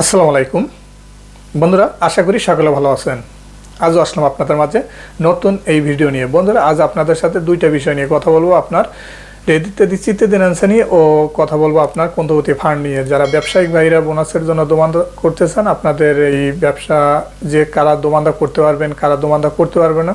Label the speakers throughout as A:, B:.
A: আসসালামু আলাইকুম। বন্ধুরা, আশা করি সকলে ভালো আছেন। আজও আসলাম আপনাদের মাঝে নতুন এই ভিডিও নিয়ে। বন্ধুরা, আজ আপনাদের সাথে দুইটা বিষয় নিয়ে কথা বলব। আপনার রেদিতে দিচ্ছিতে দিনান্সা নিয়ে ও কথা বলব আপনার কন্তবতী ফান্ড নিয়ে। যারা ব্যবসায়িক ভাইরা বোনাসের জন্য দোমান্দা করতেছেন আপনাদের এই ব্যবসা যে কারা দোমান্দা করতে পারবেন, কারা দোমান্দা করতে পারবে না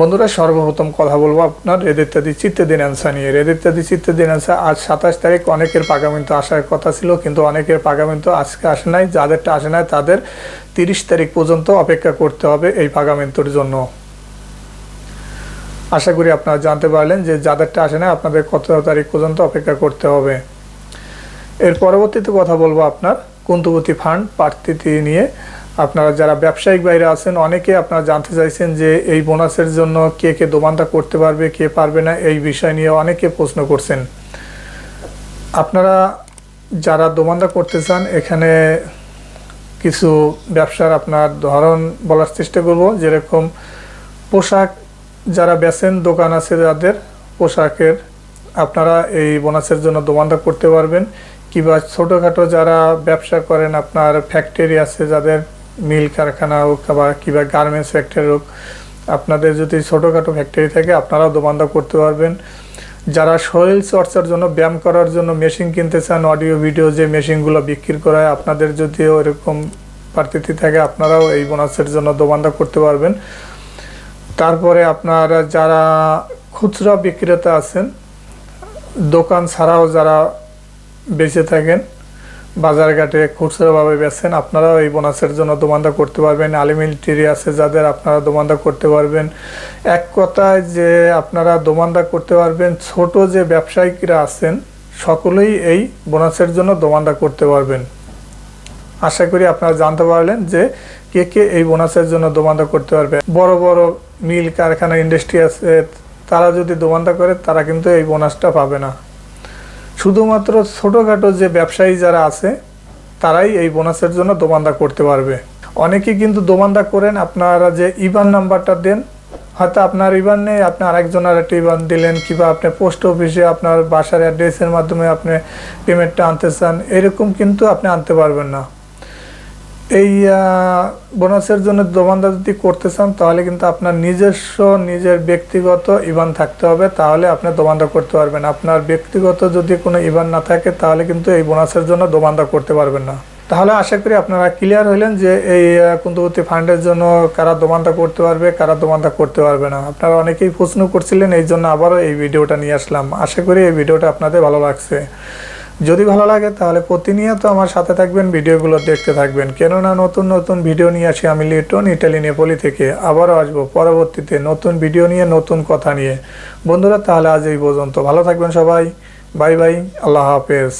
A: বন্ধুরা, সর্বপ্রথম কথা বলব আপনার রেদ ইত্যাদি চিত্তে দিন অ্যান্সার নিয়ে। রেদ ইত্যাদি চিত্তে দিন অ্যান্সার আজ সাতাশ তারিখ, অনেকের পাগামিন্ত আসার কথা ছিল, কিন্তু অনেকের পাগামিন্ত আজকে আসে নাই, যাদেরটা আসে নাই তাদের তিরিশ তারিখ পর্যন্ত অপেক্ষা করতে হবে এই পাগামিন্তর জন্য। আশা করি আপনারা জানতে পারলেন যে যাদেরটা আসে না আপনাদের কত তারিখ পর্যন্ত অপেক্ষা করতে হবে। এর পরবর্তীতে কথা বলব আপনার কুন্তবতী ফান্ড প্রার্থী নিয়ে। আপনারা যারা ব্যবসায়িক বাইরে আছেন, অনেকে আপনারা জানতে চাইছেন যে এই বোনাসের জন্য কে কে দোমানটা করতে পারবে, কে পারবে না, এই বিষয় নিয়ে অনেকে প্রশ্ন করছেন। আপনারা যারা দোমানটা করতে চান, এখানে কিছু ব্যবসার আপনার ধরন বলার চেষ্টা করব। যেরকম পোশাক যারা বেচেন দোকান আছে যাদের পোশাকের আপনারা এই বোনাসের জন্য দোমানটা করতে পারবেন। কিংবা ছোটোখাটো যারা ব্যবসা করেন, আপনার ফ্যাক্টরি আছে যাদের মিল কারখানা হোক বা কিংবা গার্মেন্টস ফ্যাক্টরি হোক, আপনাদের যদি ছোটোখাটো ফ্যাক্টরি থাকে, আপনারাও দোমানদা করতে পারবেন। যারা শরীর চর্চার জন্য ব্যায়াম করার জন্য মেশিন কিনতে চান অডিও ভিডিও যে মেশিনগুলো বিক্রি করা হয় আপনাদের যদিও এরকম প্রার্থী থাকে, আপনারাও এই বোনাসের জন্য দোমানদা করতে পারবেন। তারপরে আপনারা যারা খুচরা বিক্রেতা আছেন, দোকান ছাড়াও যারা বেঁচে থাকেন বাজারঘাটে খুচরোভাবে বেচেন, আপনারাও এই বোনাসের জন্য দোমান্দা করতে পারবেন। আলিমিলিটারি আছে যাদের আপনারা দোমান্দা করতে পারবেন। এক কথায় যে আপনারা দোমান্দা করতে পারবেন, ছোট যে ব্যবসায়িকরা আছেন, সকলেই এই বোনাসের জন্য দোমান্দা করতে পারবেন। আশা করি আপনারা জানতে পারলেন যে কে কে এই বোনাসের জন্য দোমান্দা করতে পারবে। বড় বড় মিল কারখানা ইন্ডাস্ট্রি আছে, তারা যদি দোমান্দা করে, তারা কিন্তু এই বোনাসটা পাবে না। শুধুমাত্র ছোটোখাটো যে ব্যবসায়ী যারা আছে, তারাই এই বোনাসের জন্য দোমান্দা করতে পারবে। অনেকে কিন্তু দোমান্দা করেন, আপনারা যে ইবান নাম্বারটা দেন, হয়তো আপনার ইবান নেই, আপনি আরেকজনের একটা ইবান দিলেন, কিংবা আপনি পোস্ট অফিসে আপনার বাসার অ্যাড্রেসের মাধ্যমে আপনি পেমেন্টটা আনতে চান, এরকম কিন্তু আপনি আনতে পারবেন না। এই বোনাসের জন্য দোমানদা যদি করতে চান, তাহলে কিন্তু আপনার নিজস্ব, নিজের ব্যক্তিগত ইবান থাকতে হবে। তাহলে আপনি দোমানদা করতে পারবেন। আপনার ব্যক্তিগত যদি কোনো ইবান না থাকে, তাহলে কিন্তু এই বোনাসের জন্য দোমানদা করতে পারবেন না। তাহলে আশা করি আপনারা ক্লিয়ার হইলেন যে এই কুন্তবতী ফান্ডের জন্য কারা দোমানদা করতে পারবে, কারা দোমানদা করতে পারবে না। আপনারা অনেকেই প্রশ্ন করছিলেন, এই জন্য আবারও এই ভিডিওটা নিয়ে আসলাম। আশা করি এই ভিডিওটা আপনাদের ভালো লাগছে। যদি ভালো লাগে, তাহলে প্রতিনিয়ত আমার সাথে থাকবেন, ভিডিওগুলো দেখতে থাকবেন। কেননা নতুন নতুন ভিডিও নিয়ে আসি আমি লিটন, ইটালি, নেপলি থেকে। আবারও আসব পরবর্তীতে নতুন ভিডিও নিয়ে, নতুন কথা নিয়ে। বন্ধুরা, তাহলে আজ এই পর্যন্ত। ভালো থাকবেন সবাই। Bye bye. আল্লাহ হাফেজ।